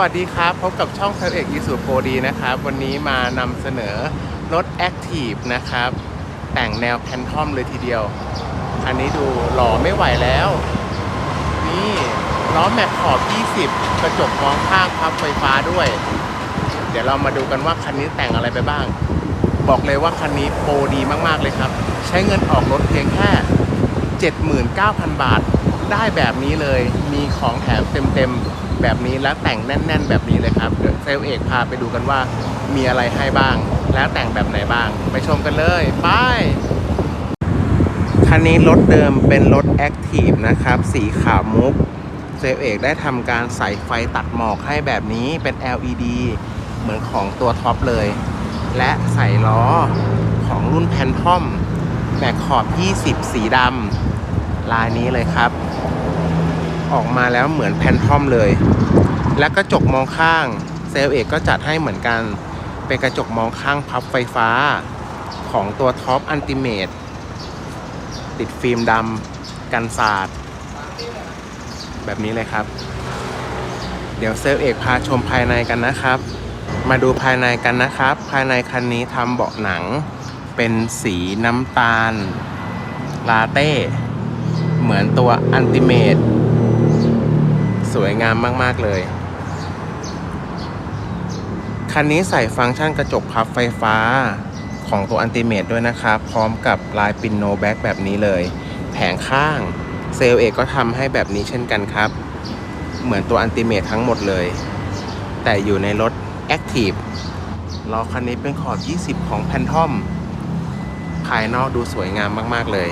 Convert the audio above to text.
วัสดีครับ พบกับช่องเซลเอกอีสุโปรดีนะครับ วันนี้มานำเสนอรถ Active นะครับ แต่งแนวแพนทอมเลยทีเดียว อันนี้ดูหล่อไม่ไหวแล้ว นี่ล้อแม็กขอบ 20 กระจกมองข้างพับไฟฟ้าด้วย เดี๋ยวเรามาดูกันว่าคันนี้แต่งอะไรไปบ้าง บอกเลยว่าคันนี้โปรดีมากๆเลยครับ ใช้เงินออกรถเพียงแค่ 79,000 บาท ได้แบบนี้เลย มีของแถมเต็มๆ แบบนี้แล้วแต่งแน่น ๆ แบบนี้เลยครับเดี๋ยวเซลเอกพาไปดูกันว่ามีอะไรให้บ้าง แล้วแต่งแบบไหนบ้าง ไปชมกันเลยไปคันนี้รถเดิมเป็นรถ Active นะครับ สีขาวมุกเซลลเอกได้ทำการใส่ไฟตัดหมอกให้แบบนี้เป็น LED เหมือนของตัวท็อปเลย และใส่ล้อของรุ่นแพนทอมแม็กขอบ 20 สีดำลายนี้เลยครับ ออกมาแล้วเหมือนแพนทอมเลย และกระจกมองข้างเซลเอกก็จัดให้เหมือนกัน เป็นกระจกมองข้างพับไฟฟ้า ของตัวท็อปอันติเมตติดฟิล์มดำกันสาดแบบนี้เลยครับ เดี๋ยวเซลเอกพาชมภายในกันนะครับ มาดูภายในกันนะครับ ภายในคันนี้ทำเบาะหนัง เป็นสีน้ำตาล ลาเต้ เหมือนตัวอันติเมต วยงามมากๆเลย คันนี้ใส่ฟังก์ชันกระจกพับไฟฟ้าของตัวอันติเมตด้วยนะครับ พร้อมกับลายปินโนแบ็กแบบนี้เลย แผงข้างเซลเอกก็ทำให้แบบนี้เช่นกันครับ เหมือนตัวอันติเมตทั้งหมดเลย แต่อยู่ในรถ Active ล้อคันนี้เป็นขอบ 20 ของแพนทอม ภายนอกดูสวยงามมาก ๆ เลย